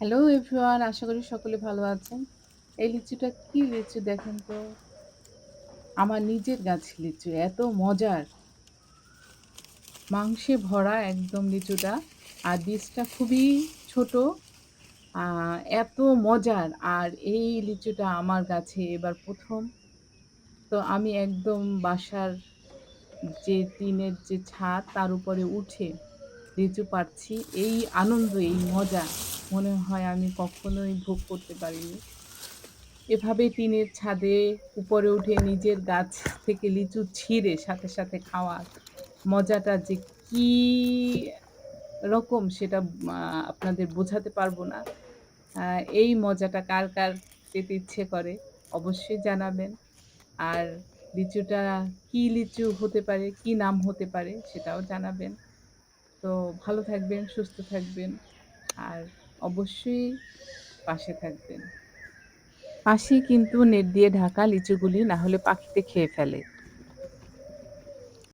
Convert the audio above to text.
Hello everyone আশা করি সকলে ভালো আছেন। এই লিচুটা কি লিচু দেখেন তো? আমার নিজের গাছ লিচু এত মজার। মাংসে ভরা একদম লিচুটা। আর বীজটা খুবই ছোট। এত মজার আর এই লিচুটা আমার গাছে এবার প্রথম তো আমি একদম বাসার যে টিনের যে ছাদ তার উপরে উঠে লিচু পাড়ছি। এই আনন্দ, এই মজা মনে হয় আমি কখনোই ভোগ করতে পারিনি। এভাবে টিনের ছাদে উপরে উঠে নিজের গাছ থেকে লিচু ছিঁড়ে সাথে, সাথে খাওয়ার মজাটা যে কি রকম সেটা আপনাদের বোঝাতে পারব না। এই মজাটা কার, কার পেতে ইচ্ছে করে অবশ্যই জানাবেন। আর লিচুটা কি লিচু হতে পারে, কি নাম হতে পারে সেটাও জানাবেন। তো ভালো থাকবেন, সুস্থ থাকবেন। আর অবশ্যই পাশে থাকবেন। পাশে কিন্তু নেট দিয়ে ঢাকা লিচুগুলি না হলে পাখিতে খেয়ে ফেলে।